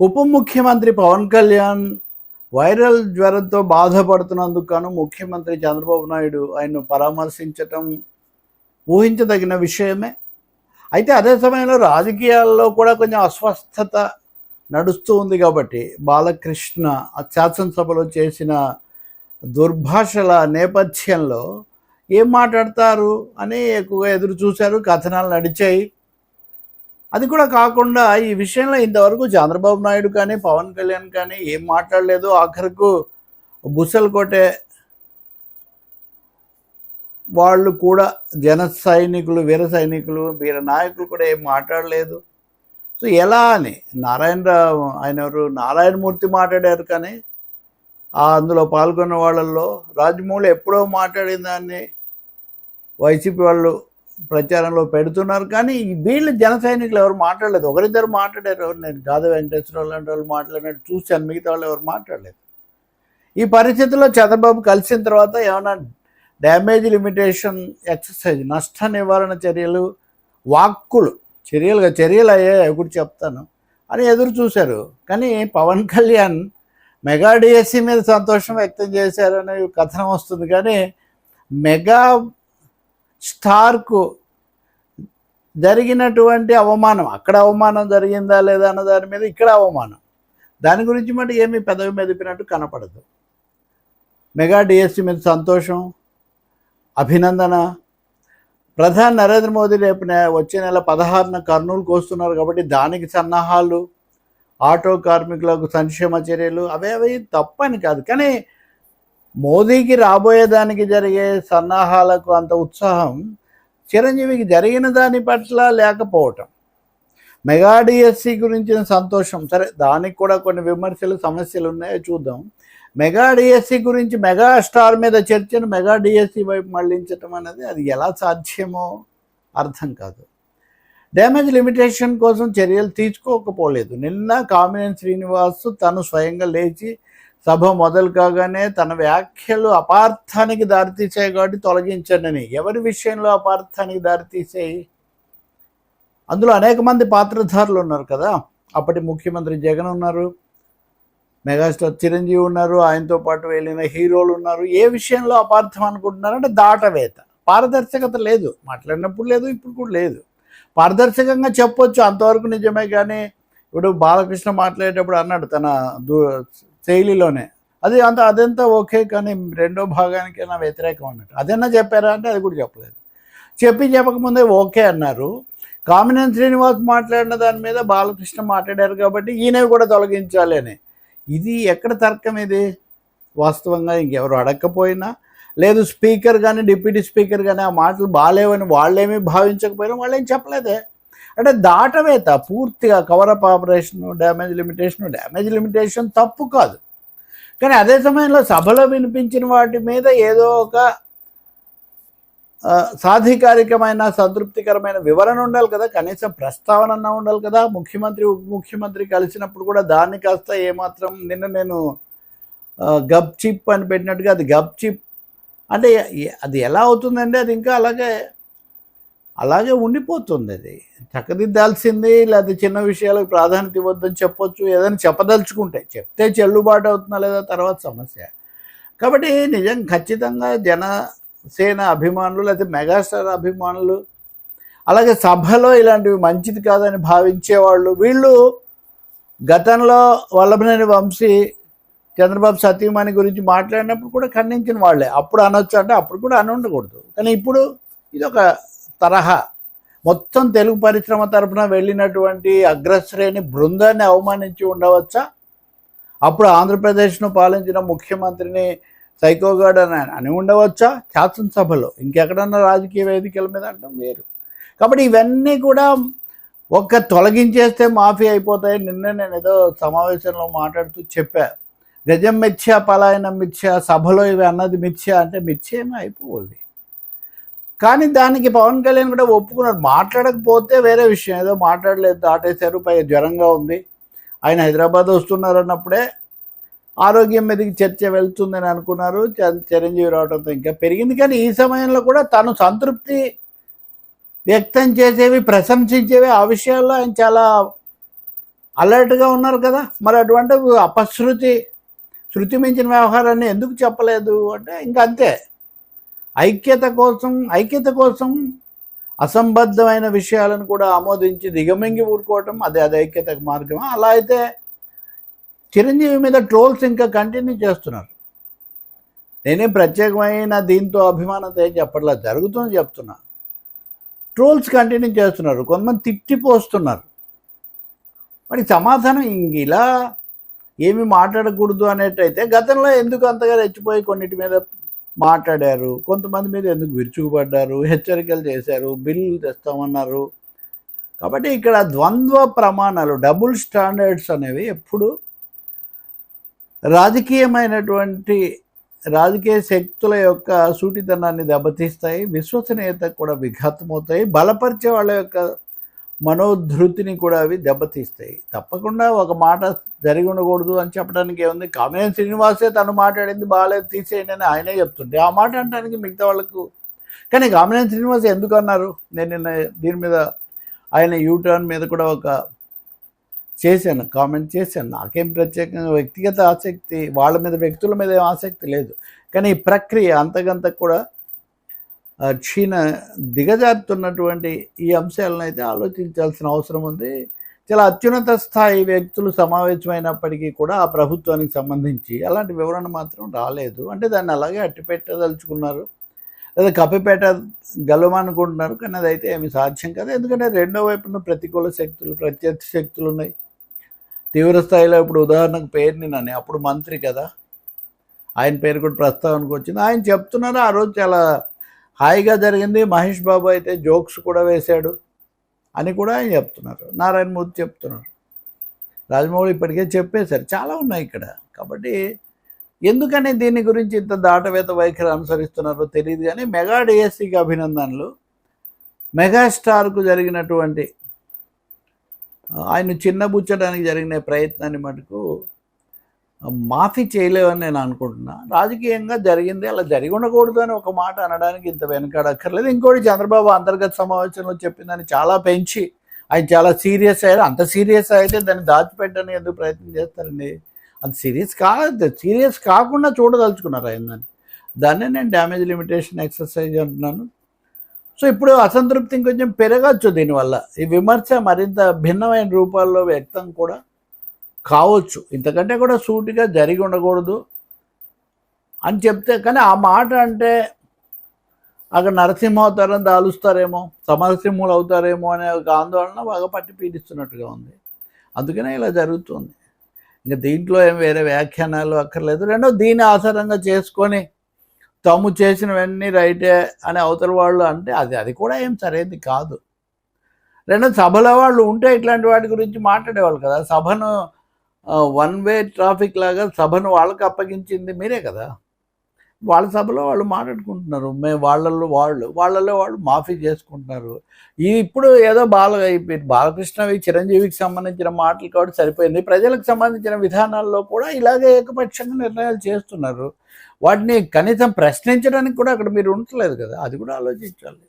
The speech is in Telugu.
ఉప ముఖ్యమంత్రి పవన్ కళ్యాణ్ వైరల్ జ్వరంతో బాధపడుతున్నందుకు గాను ముఖ్యమంత్రి చంద్రబాబు నాయుడు ఆయన్ను పరామర్శించటం ఊహించదగిన విషయమే. అయితే అదే సమయంలో రాజకీయాల్లో కూడా కొంచెం అస్వస్థత నడుస్తూ ఉంది కాబట్టి బాలకృష్ణ శాసనసభలో చేసిన దుర్భాషల నేపథ్యంలో ఏం మాట్లాడతారు అని ఎక్కువగా ఎదురు చూశారు కథనాలు నడిచాయి. అది కూడా కాకుండా ఈ విషయంలో ఇంతవరకు చంద్రబాబు నాయుడు కానీ పవన్ కళ్యాణ్ కానీ ఏం మాట్లాడలేదు. ఆఖరకు బుసల్ కోటే వాళ్ళు కూడా జన సైనికులు వీర సైనికులు వీర నాయకులు కూడా ఏం మాట్లాడలేదు. సో ఎలా అని నారాయణరావు ఆయన ఎవరు? నారాయణమూర్తి మాట్లాడారు కానీ అందులో పాల్గొన్న వాళ్ళల్లో రాజమౌళి ఎప్పుడో మాట్లాడిన దాన్ని వైసీపీ వాళ్ళు ప్రచారంలో పెడుతున్నారు. కానీ వీళ్ళు జన సైనికులు ఎవరు మాట్లాడలేదు. ఒకరిద్దరు మాట్లాడారు. ఎవరు నేను గాద వెంకటేశ్వరరావు లాంటి వాళ్ళు మాట్లాడినట్టు చూశాను. మిగతా వాళ్ళు ఎవరు మాట్లాడలేదు. ఈ పరిస్థితుల్లో చంద్రబాబు కలిసిన తర్వాత ఏమైనా డ్యామేజ్ లిమిటేషన్ ఎక్సర్సైజ్ నష్ట నివారణ చర్యలు వాక్కులు చర్యలుగా చర్యలు అయ్యాయి? కూడా చెప్తాను. అని ఎదురు చూశారు. కానీ పవన్ కళ్యాణ్ మెగా డిఎస్సి మీద సంతోషం వ్యక్తం చేశారనే కథనం వస్తుంది. కానీ మెగా స్టార్కు జరిగినటువంటి అవమానం అక్కడ అవమానం జరిగిందా లేదా అన్న దాని మీద ఇక్కడ అవమానం. దాని గురించి మటు ఏమీ పెదవి మెదిపినట్టు కనపడదు. మెగా డిఎస్సి మీద సంతోషం అభినందన. ప్రధాని నరేంద్ర మోదీ రేపు వచ్చే నెల పదహారున కర్నూలుకు వస్తున్నారు కాబట్టి దానికి సన్నాహాలు ఆటో కార్మికులకు సంక్షేమ చర్యలు అవే అవి తప్పని కాదు. కానీ మోదీకి రాబోయేదానికి జరిగే సన్నాహాలకు అంత ఉత్సాహం చిరంజీవికి జరిగిన దాని పట్ల లేకపోవటం. మెగా డిఎస్సి గురించిన సంతోషం. సరే దానికి కూడా కొన్ని విమర్శలు సమస్యలు ఉన్నాయో చూద్దాం. మెగా డిఎస్సి గురించి మెగా స్టార్ మీద చర్చను మెగా డిఎస్సి వైపు మళ్ళించటం అనేది అది ఎలా సాధ్యమో అర్థం కాదు. డ్యామేజ్ లిమిటేషన్ కోసం చర్యలు తీసుకోకపోలేదు. నిన్న కామినేని శ్రీనివాస్ తను స్వయంగా లేచి సభ మొదలు కాగానే తన వ్యాఖ్యలు అపార్థానికి దారితీసాయి కాబట్టి తొలగించండి ఎవరి విషయంలో అపార్థానికి దారితీసాయి అందులో అనేక మంది పాత్రధారులు ఉన్నారు కదా. అప్పటి ముఖ్యమంత్రి జగన్ ఉన్నారు. మెగాస్టార్ చిరంజీవి ఉన్నారు. ఆయనతో పాటు వెళ్ళిన హీరోలు ఉన్నారు. ఏ విషయంలో అపార్థం అనుకుంటున్నారంటే దాటవేత. పారదర్శకత లేదు. మాట్లాడినప్పుడు లేదు ఇప్పుడు కూడా లేదు. పారదర్శకంగా చెప్పొచ్చు. అంతవరకు నిజమే కానీ ఇప్పుడు బాలకృష్ణ మాట్లాడేటప్పుడు అన్నాడు తన దూ శైలిలోనే. అది అంత అదంతా ఓకే కానీ రెండో భాగానికి నా వ్యతిరేకం అన్నట్టు. అదన్నా చెప్పారా అంటే అది కూడా చెప్పలేదు. చెప్పి చెప్పకముందే ఓకే అన్నారు. కామినేని శ్రీనివాస్ మాట్లాడిన దాని మీద బాలకృష్ణ మాట్లాడారు కాబట్టి ఈయన కూడా తొలగించాలి అని. ఇది ఎక్కడ తర్కం ఇది? వాస్తవంగా ఇంకెవరు అడగకపోయినా లేదు స్పీకర్ కానీ డిప్యూటీ స్పీకర్ కానీ ఆ మాటలు బాగాలేవని వాళ్ళేమీ భావించకపోయినా వాళ్ళేం చెప్పలేదే. అంటే దాటవేత పూర్తిగా coverup operation damage limitation damage limitation తప్పు కాదు. కానీ అదే సమయంలో సభలో వినిపించిన వాటి మీద ఏదో ఒక సాధికారికమైన సంతృప్తికరమైన వివరణ ఉండాలి కదా. కనీసం ప్రస్తావన ఉండాలి కదా. ముఖ్యమంత్రి ఉప ముఖ్యమంత్రి కలిసినప్పుడు కూడా దాన్ని కాస్త ఏమాత్రం నిన్న నేను గప్ చిప్ అని పెట్టినట్టుగా అది గప్ చిప్. అంటే అది ఎలా అవుతుందండి? అది ఇంకా అలాగే అలాగే ఉండిపోతుంది అది. చక్కదిద్దాల్సింది లేకపోతే చిన్న విషయాలకు ప్రాధాన్యత ఇవ్వద్దని చెప్పొచ్చు ఏదైనా చెప్పదలుచుకుంటే. చెప్తే చెల్లుబాటు అవుతుందా లేదా తర్వాత సమస్య. కాబట్టి నిజం ఖచ్చితంగా జనసేన అభిమానులు లేకపోతే మెగాస్టార్ అభిమానులు అలాగే సభలో ఇలాంటివి మంచిది కాదని భావించేవాళ్ళు వీళ్ళు గతంలో వల్లభనేని వంశీ చంద్రబాబు సతీమణి గురించి మాట్లాడినప్పుడు కూడా ఖండించిన వాళ్ళే. అప్పుడు అనొచ్చు అంటే అప్పుడు కూడా అని ఉండకూడదు కానీ ఇప్పుడు ఇది ఒక తరహా. మొత్తం తెలుగు పరిశ్రమ తరఫున వెళ్ళినటువంటి అగ్రశ్రేణి బృందాన్ని అవమానించి ఉండవచ్చా? అప్పుడు ఆంధ్రప్రదేశ్ను పాలించిన ముఖ్యమంత్రిని సైకోగాడ్ అని అని ఉండవచ్చా? శాసనసభలో ఇంకెక్కడన్నా రాజకీయ వేదికల మీద అంటాం వేరు. కాబట్టి ఇవన్నీ కూడా ఒక్క తొలగించేస్తే మాఫీ అయిపోతాయి నిన్న నేను ఏదో సమావేశంలో మాట్లాడుతూ చెప్పా. గజం మిథ్యా పలాయనం మిథ్యా సభలో ఇవి అన్నది మిథ్యా అంటే మిథ్య అయిపోవు కానీ దానికి పవన్ కళ్యాణ్ కూడా ఒప్పుకున్నాడు. మాట్లాడకపోతే వేరే విషయం. ఏదో మాట్లాడలేదు దాటేశారు పై జ్వరంగా ఉంది. ఆయన హైదరాబాద్ వస్తున్నారు అన్నప్పుడే ఆరోగ్యం మీదకి చర్చ వెళ్తుందని అనుకున్నారు. చ- చిరంజీవి రావడంతో ఇంకా పెరిగింది. కానీ ఈ సమయంలో కూడా తను సంతృప్తి వ్యక్తం చేసేవి ప్రశంసించేవి ఆ విషయాల్లో ఆయన చాలా అలర్ట్గా ఉన్నారు కదా. మరి అటువంటి అపశృతి శృతి మించిన వ్యవహారాన్ని ఎందుకు చెప్పలేదు? అంటే ఇంకా అంతే. ఐక్యత కోసం ఐక్యత కోసం అసంబద్ధమైన విషయాలను కూడా ఆమోదించి దిగమింగి ఊరుకోవటం అదే అది ఐక్యతకు మార్గమా? అలా అయితే చిరంజీవి మీద ట్రోల్స్ ఇంకా కంటిన్యూ చేస్తున్నారు. నేనేం ప్రత్యేకమైన దీంతో అభిమానత ఏం చెప్పట్లేదు జరుగుతుంది చెప్తున్నా. ట్రోల్స్ కంటిన్యూ చేస్తున్నారు. కొంతమంది తిట్టిపోస్తున్నారు. మరి సమాధానం ఇంక ఇలా ఏమి మాట్లాడకూడదు అనేటైతే గతంలో ఎందుకు అంతగా రెచ్చిపోయి కొన్నిటి మీద మాట్లాడారు. కొంతమంది మీద ఎందుకు విరుచుకుపడ్డారు? హెచ్చరికలు చేశారు. బిల్లులు తెస్తామన్నారు. కాబట్టి ఇక్కడ ద్వంద్వ ప్రమాణాలు డబుల్ స్టాండర్డ్స్ అనేవి ఎప్పుడు రాజకీయమైనటువంటి రాజకీయ శక్తుల యొక్క సూటితనాన్ని దెబ్బతీస్తాయి. విశ్వసనీయత కూడా విఘాతమవుతాయి. బలపరిచే వాళ్ళ యొక్క మనోధృతిని కూడా అవి దెబ్బతీస్తాయి. తప్పకుండా ఒక మాట జరిగి ఉండకూడదు అని చెప్పడానికి ఏముంది? కామినేని శ్రీనివాసే తను మాట్లాడింది బాగాలేదు తీసేయండి అని ఆయనే చెప్తుంటే ఆ మాట అనడానికి మిగతా వాళ్ళకు కానీ కామినేని శ్రీనివాస్ ఎందుకు అన్నారు? నేను నిన్న దీని మీద ఆయన యూటర్న్ మీద కూడా ఒక చేశాను కామెంట్ చేశాను. నాకేం ప్రత్యేకంగా వ్యక్తిగత ఆసక్తి వాళ్ళ మీద వ్యక్తుల మీద ఏం ఆసక్తి లేదు. కానీ ఈ ప్రక్రియ అంతకంత కూడా క్షీణ దిగజారుతున్నటువంటి ఈ అంశాలను అయితే ఆలోచించాల్సిన అవసరం ఉంది. చాలా అత్యున్నత స్థాయి వ్యక్తులు సమావేశమైనప్పటికీ కూడా ఆ ప్రభుత్వానికి సంబంధించి అలాంటి వివరణ మాత్రం రాలేదు. అంటే దాన్ని అలాగే అట్టిపెట్టదలుచుకున్నారు. లేదా కప్పిపేట గెలవనుకుంటున్నారు కానీ అదైతే ఏమి సాధ్యం కాదు. ఎందుకంటే రెండో వైపున ప్రతికూల శక్తులు ప్రత్యర్థి శక్తులు ఉన్నాయి. తీవ్ర స్థాయిలో ఇప్పుడు ఉదాహరణకు పేరుని నన్ను అప్పుడు మంత్రి కదా. ఆయన పేరు కూడా ప్రస్తావనకు వచ్చింది. ఆయన చెప్తున్నారు ఆ రోజు చాలా హాయిగా జరిగింది. మహేష్ బాబు అయితే జోక్స్ కూడా వేశాడు అని కూడా ఆయన చెప్తున్నారు. నారాయణ మూర్తి చెప్తున్నారు. రాజమౌళి ఇప్పటికే చెప్పేశారు. చాలా ఉన్నాయి ఇక్కడ. కాబట్టి ఎందుకని దీని గురించి ఇంత దాటవేత వైఖరి అనుసరిస్తున్నారో తెలియదు కానీ మెగా డిఎస్సికి అభినందనలు. మెగాస్టార్కు జరిగినటువంటి ఆయన చిన్నబుచ్చడానికి జరిగిన ప్రయత్నాన్ని మటుకు మాఫీ చేయలేవని నేను అనుకుంటున్నా. రాజకీయంగా జరిగింది అలా జరిగి ఉండకూడదు అని ఒక మాట అనడానికి ఇంత వెనకాడక్కర్లేదు ఇంకోటి చంద్రబాబు అంతర్గత సమావేశంలో చెప్పిందని చాలా పెంచి ఆయన చాలా సీరియస్ అయ్యారు. అంత సీరియస్ అయితే దాన్ని దాచిపెట్టని ఎందుకు ప్రయత్నం చేస్తారండి? అది సీరియస్ కాదు సీరియస్ కాకుండా చూడదలుచుకున్నారు ఆయన దాన్ని. దాన్నే నేను డ్యామేజ్ లిమిటేషన్ ఎక్సర్సైజ్ అంటున్నాను. సో ఇప్పుడు అసంతృప్తి ఇంకొంచెం పెరగచ్చు దీనివల్ల. ఈ విమర్శ మరింత భిన్నమైన రూపాల్లో వ్యక్తం కూడా కావచ్చు. ఇంతకంటే కూడా సూటిగా జరిగి ఉండకూడదు అని చెప్తే కానీ ఆ మాట అంటే అక్కడ నరసింహ అవతారం దాలుస్తారేమో సమరసింహులు అవుతారేమో అనే ఒక ఆందోళన బాగా పట్టి పీడిస్తున్నట్టుగా ఉంది. అందుకనే ఇలా జరుగుతుంది. ఇంకా దీంట్లో ఏం వేరే వ్యాఖ్యానాలు అక్కర్లేదు. రెండో దీన్ని ఆధారంగా చేసుకొని తాము చేసినవన్నీ రైటే అని అవతల వాళ్ళు అంటే అది అది కూడా ఏం సరైనది కాదు. రెండో సభలో వాళ్ళు ఉంటే ఇట్లాంటి వాటి గురించి మాట్లాడేవాళ్ళు కదా. సభను వన్ వే ట్రాఫిక్ లాగా సభను వాళ్ళకి అప్పగించింది మీరే కదా. వాళ్ళ సభలో వాళ్ళు మాట్లాడుకుంటున్నారు. మేము వాళ్ళల్లో వాళ్ళు వాళ్ళలో వాళ్ళు మాఫీ చేసుకుంటున్నారు. ఈ ఇప్పుడు ఏదో బాల అయిపోయింది బాలకృష్ణవి చిరంజీవికి సంబంధించిన మాటలు కాబట్టి సరిపోయింది. ప్రజలకు సంబంధించిన విధానాల్లో కూడా ఇలాగే ఏకపక్షంగా నిర్ణయాలు చేస్తున్నారు. వాటిని కనీసం ప్రశ్నించడానికి కూడా అక్కడ మీరు ఉండట్లేదు కదా. అది కూడా ఆలోచించాలి.